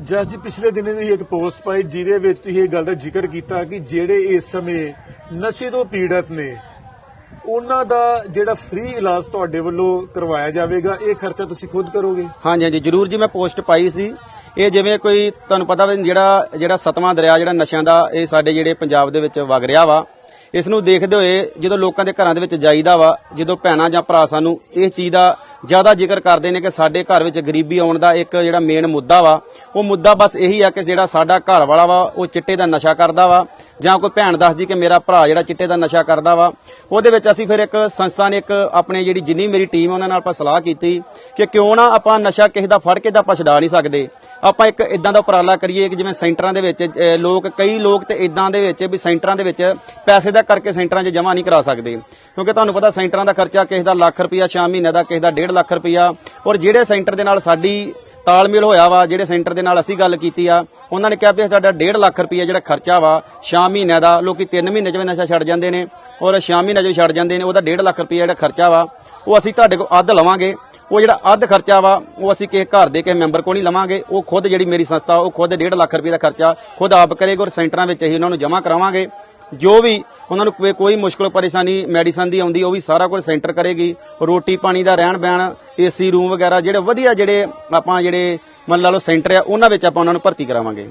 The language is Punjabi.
ਜਸ ਜੀ ਪਿਛਲੇ ਦਿਨੇ ਦੀ ਇੱਕ ਪੋਸਟ ਪਾਈ, ਜਿਹਦੇ ਵਿੱਚ ਤੁਸੀਂ ਇਹ ਗੱਲ ਦਾ ਜ਼ਿਕਰ ਕੀਤਾ ਕਿ ਜਿਹੜੇ ਇਸ ਸਮੇਂ ਨਸ਼ੇ ਤੋਂ ਪੀੜਤ ਨੇ, ਉਹਨਾਂ ਦਾ ਜਿਹੜਾ ਫ੍ਰੀ ਇਲਾਜ ਤੁਹਾਡੇ ਵੱਲੋਂ ਕਰਵਾਇਆ ਜਾਵੇਗਾ, ਇਹ ਖਰਚਾ ਤੁਸੀਂ ਖੁਦ ਕਰੋਗੇ? ਹਾਂਜੀ ਹਾਂਜੀ, ਜਰੂਰ ਜੀ, ਮੈਂ ਪੋਸਟ ਪਾਈ ਸੀ। ਇਹ ਜਿਵੇਂ ਕੋਈ, ਤੁਹਾਨੂੰ ਪਤਾ ਵੀ ਜਿਹੜਾ ਜਿਹੜਾ ਸਤਵਾਂ ਦਰਿਆ, ਜਿਹੜਾ ਨਸ਼ਿਆਂ ਦਾ ਇਹ ਸਾਡੇ ਜਿਹੜੇ ਪੰਜਾਬ ਦੇ ਵਿੱਚ ਵਗ ਰਿਹਾ ਵਾ ਇਸ ਨੂੰ ਦੇਖਦੇ ਹੋਏ ਜਦੋਂ ਲੋਕਾਂ ਦੇ ਘਰਾਂ ਦੇ ਵਿੱਚ ਜਾਈਦਾ ਵਾ, ਜਦੋਂ ਭੈਣਾਂ ਜਾਂ ਭਰਾ ਸਾਨੂੰ ਇਸ ਚੀਜ਼ ਦਾ ਜ਼ਿਆਦਾ ਜ਼ਿਕਰ ਕਰਦੇ ਨੇ ਕਿ ਸਾਡੇ ਘਰ ਵਿੱਚ ਗਰੀਬੀ ਆਉਣ ਦਾ ਇੱਕ ਜਿਹੜਾ ਮੇਨ ਮੁੱਦਾ ਵਾ, ਉਹ ਮੁੱਦਾ ਬਸ ਇਹੀ ਆ ਕਿ ਜਿਹੜਾ ਸਾਡਾ ਘਰ ਵਾਲਾ ਵਾ, ਉਹ ਚਿੱਟੇ ਦਾ ਨਸ਼ਾ ਕਰਦਾ ਵਾ, ਜਾਂ ਕੋਈ ਭੈਣ ਦੱਸਦੀ ਕਿ ਮੇਰਾ ਭਰਾ ਜਿਹੜਾ ਚਿੱਟੇ ਦਾ ਨਸ਼ਾ ਕਰਦਾ ਵਾ। ਉਹਦੇ ਵਿੱਚ ਅਸੀਂ ਫਿਰ ਇੱਕ ਸੰਸਥਾ ਨੇ ਇੱਕ ਆਪਣੇ ਜਿਹੜੀ ਜਿੰਨੀ ਮੇਰੀ ਟੀਮ ਉਹਨਾਂ ਨਾਲ ਆਪਾਂ ਸਲਾਹ ਕੀਤੀ ਕਿ ਕਿਉਂ ਨਾ ਆਪਾਂ ਨਸ਼ਾ ਕਿਸੇ ਦਾ ਫੜ ਕੇ ਤਾਂ ਆਪਾਂ ਛਡਾ ਨਹੀਂ ਸਕਦੇ। ਆਪਾਂ ਇੱਕ ਇਦਾਂ ਦਾ ਉਪਰਾਲਾ ਕਰੀਏ ਕਿ ਜਿਵੇਂ ਸੈਂਟਰਾਂ ਦੇ ਵਿੱਚ ਲੋਕ, ਕਈ ਲੋਕ ਤੇ ਇਦਾਂ ਦੇ ਵਿੱਚ ਵੀ ਸੈਂਟਰਾਂ ਦੇ ਵਿੱਚ ਪੈਸੇ ਦਾ ਕਰਕੇ ਸੈਂਟਰਾਂ 'ਚ ਜਮ੍ਹਾਂ ਨਹੀਂ ਕਰਾ ਸਕਦੇ। ਕਿਉਂਕਿ ਤੁਹਾਨੂੰ ਪਤਾ ਸੈਂਟਰਾਂ ਦਾ ਖਰਚਾ ਕਿਸੇ ਦਾ ਲੱਖ ਰੁਪਇਆ 6 ਮਹੀਨੇ ਦਾ, ਕਿਸੇ ਦਾ 1.5 ਲੱਖ ਰੁਪਇਆ ਔਰ ਜਿਹੜੇ ਸੈਂਟਰ ਦੇ ਨਾਲ ਸਾਡੀ ਤਾਲਮੇਲ ਹੋਇਆ ਵਾ, ਜਿਹੜੇ ਸੈਂਟਰ ਦੇ ਨਾਲ ਅਸੀਂ ਗੱਲ ਕੀਤੀ ਆ, ਉਹਨਾਂ ਨੇ ਕਿਹਾ ਵੀ ਸਾਡਾ 1.5 ਲੱਖ ਰੁਪਇਆ ਜਿਹੜਾ ਖਰਚਾ ਵਾ 6 ਮਹੀਨਿਆਂ ਦਾ, ਲੋਕੀ 3 ਮਹੀਨੇ 'ਚ ਵੀ ਨਸ਼ਾ ਛੱਡ ਜਾਂਦੇ ਨੇ, ਔਰ 6 ਮਹੀਨੇ 'ਚ ਵੀ ਛੱਡ ਜਾਂਦੇ ਨੇ, ਉਹਦਾ 1.5 ਲੱਖ ਰੁਪਇਆ ਜਿਹੜਾ ਖਰਚਾ ਵਾ, ਉਹ ਅਸੀਂ ਤੁਹਾਡੇ ਕੋਲ ਅੱਧ ਲਵਾਂਗੇ। ਉਹ ਜਿਹੜਾ ਅੱਧ ਖਰਚਾ ਵਾ, ਉਹ ਅਸੀਂ ਕਿਸੇ ਘਰ ਦੇ, ਕਿਸੇ ਮੈਂਬਰ ਕੋਲ ਨਹੀਂ ਲਵਾਂਗੇ। ਉਹ ਖੁਦ ਜਿਹੜੀ ਮੇਰੀ ਸੰਸਥਾ, ਉਹ ਖੁਦ 1.5 ਲੱਖ ਰੁਪਏ ਦਾ ਖਰਚਾ ਖੁਦ ਆਪ ਕਰੇਗਾ ਔਰ ਸੈਂਟਰਾਂ ਵਿੱਚ ਅਸੀਂ ਉਹਨਾਂ ਨੂੰ ਜਮ੍ਹਾਂ ਕਰਾਵਾਂਗੇ। ਜੋ ਵੀ ਉਹਨਾਂ ਨੂੰ ਕੋਈ- ਕੋਈ ਮੁਸ਼ਕਲ ਪਰੇਸ਼ਾਨੀ ਮੈਡੀਸਨ ਦੀ ਆਉਂਦੀ, ਉਹ ਵੀ ਸਾਰਾ ਕੁਝ ਸੈਂਟਰ ਕਰੇਗੀ। ਰੋਟੀ ਪਾਣੀ ਦਾ ਰਹਿਣ ਬਹਿਣ, ਏਸੀ ਰੂਮ ਵਗੈਰਾ ਜਿਹੜੇ ਵਧੀਆ ਜਿਹੜੇ ਆਪਾਂ ਜਿਹੜੇ ਮੰਨ ਲਾ ਲਓ ਸੈਂਟਰ ਆ, ਉਹਨਾਂ ਵਿੱਚ ਆਪਾਂ ਉਹਨਾਂ ਨੂੰ ਭਰਤੀ ਕਰਾਵਾਂਗੇ।